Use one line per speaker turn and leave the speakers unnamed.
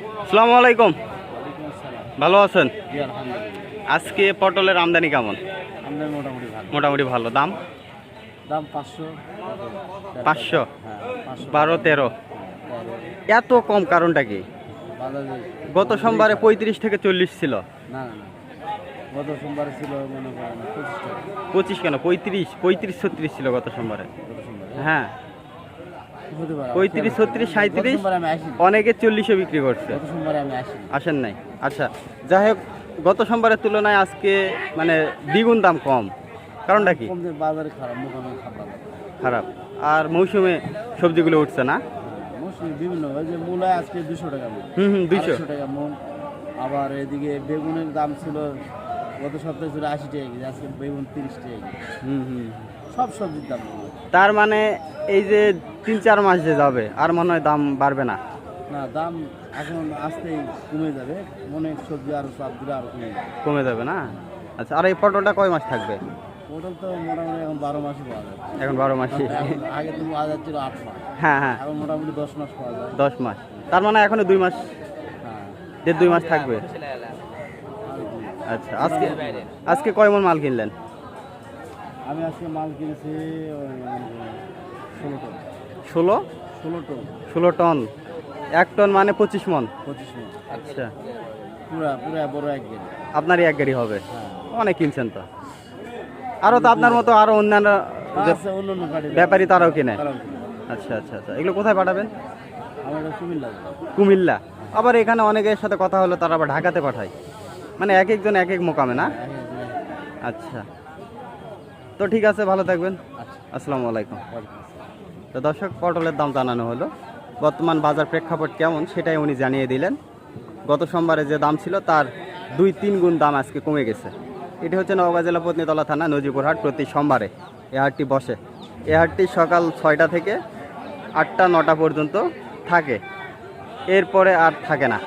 আসসালামু আলাইকুম।
ওয়ালাইকুম
ভালো আছেন? আজকে পটলের আমদানি কেমন?
মোটামুটি ভালো।
দাম?
দাম পাঁচশো।
পাঁচশো?
হ্যাঁ
বারো তেরো। এত কম কারণটা কি? গত সোমবারে পঁয়ত্রিশ থেকে চল্লিশ ছিল।
গত সোমবারে ছিল পঁচিশ
কেন? পঁয়ত্রিশ পঁয়ত্রিশ ছত্রিশ ছিল গত সোমবারে? হ্যাঁ। পঁয়ত্রিশ ছত্রিশ সাঁত্রিশ অনেকে চল্লিশে বিক্রি করছে।
আসেন।
নাই। আচ্ছা যাই হোক গত সোমবারের তুলনায় আজকে মানে দ্বিগুণ দাম কম। কারণটা কি?
বাজারে খারাপ খারাপ
আর মৌসুমে সবজিগুলো উঠছে না?
মৌসুমি বিভিন্ন। যে মূলা আজকে দুশো টাকা
হুম হুম
টাকা মন আবার এদিকে বেগুনের দাম ছিল গত সপ্তাহে ছিল আশি টাকা আজকে বেগুন তিরিশ টাকা
হুম হুম।
সব সবজির দাম। কমে।
তার মানে এই যে তিন চার মাস যে যাবে আর মনে হয় দাম বাড়বে না।
না দাম এখন আসতেই কমে যাবে। অনেক সবজি আরও সব দিলে আরও কমে যাবে।
কমে যাবে না? আচ্ছা আর এই পটলটা কয় মাস থাকবে?
পটল তো মোটামুটি এখন বারো মাসই পাওয়া যায়
এখন বারো মাসই।
আগে তো পাওয়া যাচ্ছিল আট মাস।
হ্যাঁ হ্যাঁ।
এখন মোটামুটি দশ মাস পাওয়া যায়
দশ মাস। তার মানে এখনও দুই মাস
হ্যাঁ
দেড় দুই মাস থাকবে। আচ্ছা আজকে আজকে কয় মন মাল কিনলেন?
আমি আজকে মাল কিনেছি ষোলো টন।
ষোলো?
ষোলো টন।
ষোলো টন। এক টন মানে পঁচিশ মন?
পঁচিশ মন।
আচ্ছা।
পুরা পুরা বড় এক গেল
আপনারই এক গাড়ি হবে?
হ্যাঁ।
অনেক কিনছেন তো। আরও তো আপনার মতো আরও অন্যান্য
গাড়ি
ব্যাপারী তারাও কিনে। আচ্ছা আচ্ছা আচ্ছা। এগুলো কোথায় পাঠাবেন?
কুমিল্লা।
আবার এখানে অনেকের সাথে কথা হলো তারা আবার ঢাকাতে পাঠায়। মানে এক একজন এক এক মোকামে না। আচ্ছা। তো ঠিক আছে ভালো থাকবেন।
আচ্ছা।
আসসালামু আলাইকুম। তো দর্শক পটলের দাম জানানো হলো। বর্তমান বাজার প্রেক্ষাপট কেমন সেটাই উনি জানিয়ে দিলেন। গত সোমবারে যে দাম ছিল তার দুই তিন গুণ দাম আজকে কমে গেছে। এটি হচ্ছে নওগাঁ জেলা পত্নীতলা থানা নজিপুরহাট প্রতি সোমবারে এ হাটটি বসে। এ হাটটি সকাল ছয়টা থেকে আটটা নটা পর্যন্ত থাকে। এরপরে আর থাকে না।